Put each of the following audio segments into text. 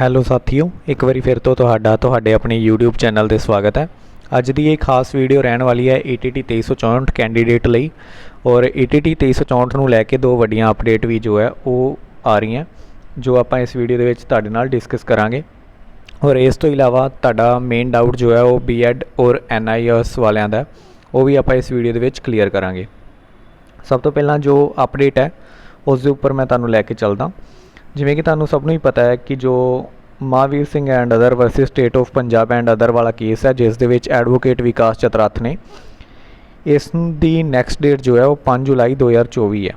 Hello ਸਾਥੀਓ, ਇੱਕ ਵਾਰੀ ਫਿਰ ਤੋਂ ਤੁਹਾਡਾ, ਤੁਹਾਡੇ ਆਪਣੇ YouTube ਚੈਨਲ ਤੇ ਸਵਾਗਤ ਹੈ। ਅੱਜ ਦੀ ਇਹ ਖਾਸ ਵੀਡੀਓ ਰਹਿਣ ਵਾਲੀ ਹੈ E ETT 2364 ਕੈਂਡੀਡੇਟ ਲਈ ਔਰ E ETT 2364 ਨੂੰ ਲੈ ਕੇ ਦੋ ਵੱਡੀਆਂ ਅਪਡੇਟ ਵੀ ਜੋ ਹੈ, ਉਹ ਆ ਰਹੀਆਂ ਜੋ ਆਪਾਂ ਇਸ ਵੀਡੀਓ ਦੇ ਵਿੱਚ ਤੁਹਾਡੇ ਨਾਲ ਡਿਸਕਸ ਕਰਾਂਗੇ। ਔਰ ਇਸ ਤੋਂ ਇਲਾਵਾ ਤੁਹਾਡਾ ਮੇਨ ਡਾਊਟ ਜੋ ਹੈ, ਉਹ ਬੀਐਡ ਔਰ ਐਨਆਈਐਸ ਵਾਲਿਆਂ ਦਾ ਉਹ ਵੀ ਆਪਾਂ ਇਸ ਵੀਡੀਓ ਦੇ ਵਿੱਚ ਕਲੀਅਰ ਕਰਾਂਗੇ। ਸਭ ਤੋਂ ਪਹਿਲਾਂ ਜੋ ਅਪਡੇਟ ਹੈ, ਉਸ ਦੇ ਉੱਪਰ ਮੈਂ ਤੁਹਾਨੂੰ ਲੈ ਕੇ ਚੱਲਦਾ। ਜਿਵੇਂ ਕਿ ਤੁਹਾਨੂੰ ਸਭ ਨੂੰ ਹੀ ਪਤਾ ਹੈ ਕਿ ਜੋ Mahavir Singh and other versus state of Punjab and other ਵਾਲਾ ਕੇਸ ਹੈ, ਜਿਸ ਦੇ ਵਿੱਚ ਐਡਵੋਕੇਟ ਵਿਕਾਸ ਚਤਰਾਥ ਨੇ, ਇਸ ਦੀ ਨੈਕਸਟ ਡੇਟ ਜੋ ਹੈ ਉਹ 5 ਜੁਲਾਈ 2024 ਹੈ।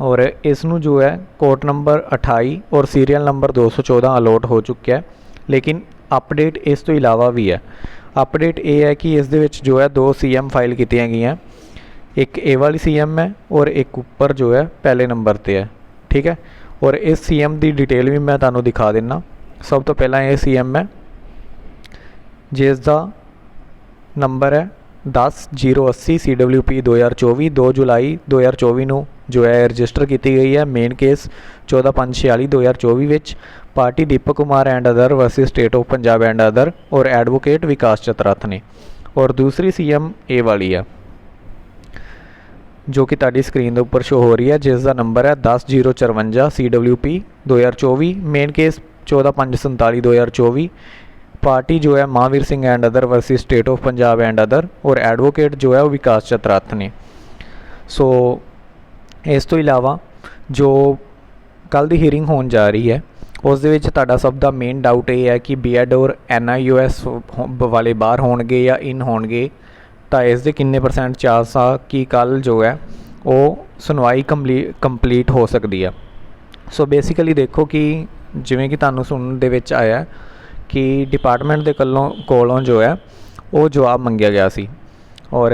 ਔਰ ਇਸ ਨੂੰ ਜੋ ਹੈ ਕੋਰਟ ਨੰਬਰ 28 ਔਰ ਸੀਰੀਅਲ ਨੰਬਰ 214 ਅਲੋਟ ਹੋ ਚੁੱਕਿਆ ਹੈ, ਲੇਕਿਨ ਅਪਡੇਟ ਇਸ ਤੋਂ ਇਲਾਵਾ ਵੀ ਹੈ। ਅਪਡੇਟ ਇਹ ਹੈ ਕਿ ਇਸ ਦੇ ਵਿੱਚ ਜੋ ਹੈ ਦੋ ਸੀਐਮ ਫਾਈਲ ਕੀਤੀਆਂ ਗਈਆਂ, ਇੱਕ ਇਹ ਵਾਲੀ ਸੀਐਮ ਹੈ ਔਰ ਇੱਕ ਉੱਪਰ ਜੋ ਹੈ ਪਹਿਲੇ ਨੰਬਰ ਤੇ ਹੈ। ਠੀਕ ਹੈ? ਔਰ ਇਸ ਸੀਐਮ ਦੀ ਡਿਟੇਲ ਵੀ ਮੈਂ ਤੁਹਾਨੂੰ ਦਿਖਾ ਦਿੰਨਾ। ਸਭ ਤੋਂ ਪਹਿਲਾਂ ਇਹ ਸੀਐਮ ਹੈ। ਜਿਸ ਦਾ ਨੰਬਰ ਹੈ 10080 CWP 2024 2 ਜੁਲਾਈ 2024 ਨੂੰ ਜੋ ਹੈ ਰਜਿਸਟਰ ਕੀਤੀ ਗਈ ਹੈ। ਮੇਨ ਕੇਸ 14546 2024 ਵਿੱਚ party Deepak Kumar and other versus state of Punjab and other ਔਰ ਐਡਵੋਕੇਟ ਵਿਕਾਸ ਚਤਰਥ ਨੇ। ਔਰ ਦੂਸਰੀ ਸੀਐਮ ਇਹ ਵਾਲੀ ਆ ਜੋ ਕਿ ਤੁਹਾਡੀ ਸਕਰੀਨ ਦੇ ਉੱਪਰ ਸ਼ੋ ਹੋ ਰਹੀ ਹੈ, ਜਿਸ ਦਾ ਨੰਬਰ ਹੈ 10054 CWP 2024 ਮੇਨ ਕੇਸ 14547 2024 ਪਾਰਟੀ ਜੋ ਹੈ Mahavir Singh and other versus state of Punjab and other ਔਰ ਐਡਵੋਕੇਟ ਜੋ ਹੈ ਉਹ ਵਿਕਾਸ ਚਤਰਥ ਨੇ। ਸੋ ਇਸ ਤੋਂ ਇਲਾਵਾ ਜੋ ਕੱਲ ਦੀ ਹੀਅਰਿੰਗ ਹੋਣ ਜਾ ਰਹੀ ਹੈ, ਉਸ ਦੇ ਵਿੱਚ ਤੁਹਾਡਾ ਸਭ ਦਾ ਮੇਨ ਡਾਊਟ ਇਹ ਹੈ ਕਿ ਬੀਐਡ ਔਰ ਐਨਆਈਯੂਐਸ ਵਾਲੇ ਬਾਹਰ ਹੋਣਗੇ ਜਾਂ ਇਨ ਹੋਣਗੇ। ਤਾਂ ਇਸ ਦੇ ਕਿੰਨੇ ਪਰਸੈਂਟ ਚਾਂਸ ਆ, ਕਿ ਕੱਲ ਜੋ ਹੈ, ਉਹ ਸੁਣਵਾਈ ਕੰਪਲੀਟ ਹੋ ਸਕਦੀ ਆ। ਸੋ ਬੇਸਿਕਲੀ ਦੇਖੋ ਕਿ ਜਿਵੇਂ ਕਿ ਤੁਹਾਨੂੰ ਸੁਣਨ ਦੇ ਵਿੱਚ ਆਇਆ ਕਿ ਡਿਪਾਰਟਮੈਂਟ ਦੇ ਕੋਲੋਂ ਕੋਲੋਂ ਜੋ ਹੈ, ਉਹ ਜਵਾਬ ਮੰਗਿਆ ਗਿਆ ਸੀ। ਔਰ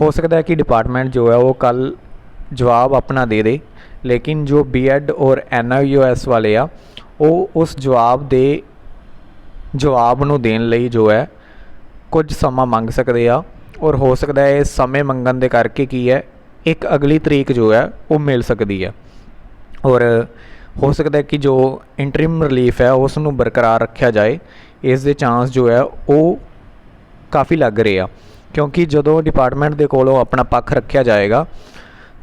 ਹੋ ਸਕਦਾ ਹੈ ਕਿ ਡਿਪਾਰਟਮੈਂਟ ਜੋ ਹੈ, ਉਹ ਕੱਲ ਜਵਾਬ ਆਪਣਾ ਦੇ ਦੇ, ਲੇਕਿਨ ਜੋ ਬੀਐਡ ਔਰ ਐਨਆਈਯੂਐਸ ਵਾਲੇ ਆ, ਉਹ ਉਸ ਜਵਾਬ ਦੇ, ਜਵਾਬ ਨੂੰ ਦੇਣ ਲਈ ਜੋ ਹੈ ਕੁਝ ਸਮਾਂ ਮੰਗ ਸਕਦੇ ਆ ਔਰ ਹੋ ਸਕਦਾ ਹੈ ਇਸ ਸਮੇਂ ਮੰਗਣ ਦੇ ਕਰਕੇ ਕੀ ਹੈ, ਇੱਕ ਅਗਲੀ ਤਰੀਕ ਜੋ ਹੈ, ਉਹ ਮਿਲ ਸਕਦੀ ਹੈ। ਔਰ ਹੋ ਸਕਦਾ ਹੈ ਕਿ ਜੋ ਇੰਟਰਿਮ ਰਿਲੀਫ ਹੈ, ਉਸ ਨੂੰ ਬਰਕਰਾਰ ਰੱਖਿਆ ਜਾਏ, ਇਸ ਦੇ ਚਾਂਸ ਜੋ ਹੈ, ਉਹ ਕਾਫੀ ਲੱਗ ਰਹੇ ਆ। ਕਿਉਂਕਿ ਜਦੋਂ ਡਿਪਾਰਟਮੈਂਟ ਦੇ ਕੋਲੋਂ ਆਪਣਾ ਪੱਖ ਰੱਖਿਆ ਜਾਏਗਾ,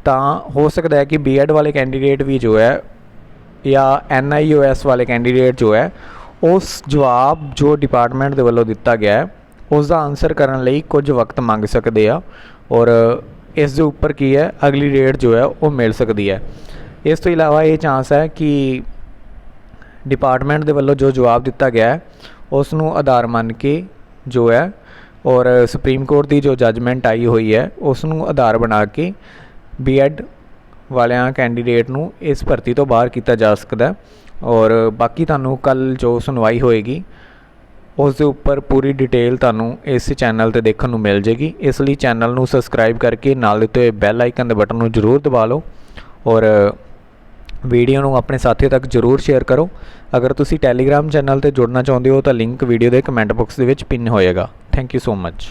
ਤਾਂ ਹੋ ਸਕਦਾ ਹੈ ਕਿ ਬੀਐਡ ਵਾਲੇ ਕੈਂਡੀਡੇਟ ਵੀ ਜੋ ਹੈ ਜਾਂ ਐਨਆਈਯੂਐਸ ਵਾਲੇ ਕੈਂਡੀਡੇਟ ਜੋ ਹੈ, ਉਸ ਜਵਾਬ ਜੋ ਡਿਪਾਰਟਮੈਂਟ ਦੇ ਵੱਲੋਂ ਦਿੱਤਾ ਗਿਆ ਹੈ ਉਸ ਦਾ ਆਨਸਰ ਕਰਨ ਲਈ ਕੁਝ ਵਕਤ ਮੰਗ ਸਕਦੇ ਆ ਔਰ ਇਸ ਦੇ ਉੱਪਰ ਕੀ ਹੈ, ਅਗਲੀ ਡੇਟ ਜੋ ਹੈ ਉਹ ਮਿਲ ਸਕਦੀ ਹੈ। ਇਸ ਤੋਂ ਇਲਾਵਾ ਇਹ ਚਾਂਸ ਹੈ ਕਿ ਡਿਪਾਰਟਮੈਂਟ ਦੇ ਵੱਲੋਂ ਜੋ ਜਵਾਬ ਦਿੱਤਾ ਗਿਆ ਹੈ ਉਸ ਨੂੰ ਆਧਾਰ ਮੰਨ ਕੇ ਜੋ ਹੈ ਔਰ ਸੁਪਰੀਮ ਕੋਰਟ ਦੀ ਜੋ ਜੱਜਮੈਂਟ ਆਈ ਹੋਈ ਹੈ ਉਸ ਨੂੰ ਆਧਾਰ ਬਣਾ ਕੇ ਬੀਐਡ ਵਾਲਿਆਂ ਕੈਂਡੀਡੇਟ ਨੂੰ ਇਸ ਭਰਤੀ ਤੋਂ ਬਾਹਰ ਕੀਤਾ ਜਾ ਸਕਦਾ ਔਰ ਬਾਕੀ ਤੁਹਾਨੂੰ ਕੱਲ ਜੋ ਸੁਣਵਾਈ ਹੋਏਗੀ ਉਸ ਦੇ ਉੱਪਰ ਪੂਰੀ ਡਿਟੇਲ ਤੁਹਾਨੂੰ ਇਸ ਚੈਨਲ ਤੇ ਦੇਖਣ ਨੂੰ ਮਿਲ ਜੇਗੀ। ਇਸ ਲਈ ਚੈਨਲ ਨੂੰ ਸਬਸਕ੍ਰਾਈਬ ਕਰਕੇ ਨਾਲ ਦਿੱਤੇ ਹੋਏ ਬੈਲ ਆਈਕਨ ਦੇ ਬਟਨ ਨੂੰ ਜ਼ਰੂਰ ਦਬਾ ਲਓ ਔਰ ਵੀਡੀਓ ਨੂੰ ਆਪਣੇ ਸਾਥੀਆਂ ਤੱਕ ਜ਼ਰੂਰ ਸ਼ੇਅਰ ਕਰੋ। ਅਗਰ ਤੁਸੀਂ ਟੈਲੀਗ੍ਰਾਮ ਚੈਨਲ ਤੇ ਜੁੜਨਾ ਚਾਹੁੰਦੇ ਹੋ ਤਾਂ ਲਿੰਕ ਵੀਡੀਓ ਦੇ ਕਮੈਂਟ ਬਾਕਸ ਦੇ ਵਿੱਚ ਪਿੰਨ ਹੋਏਗਾ। Thank you so much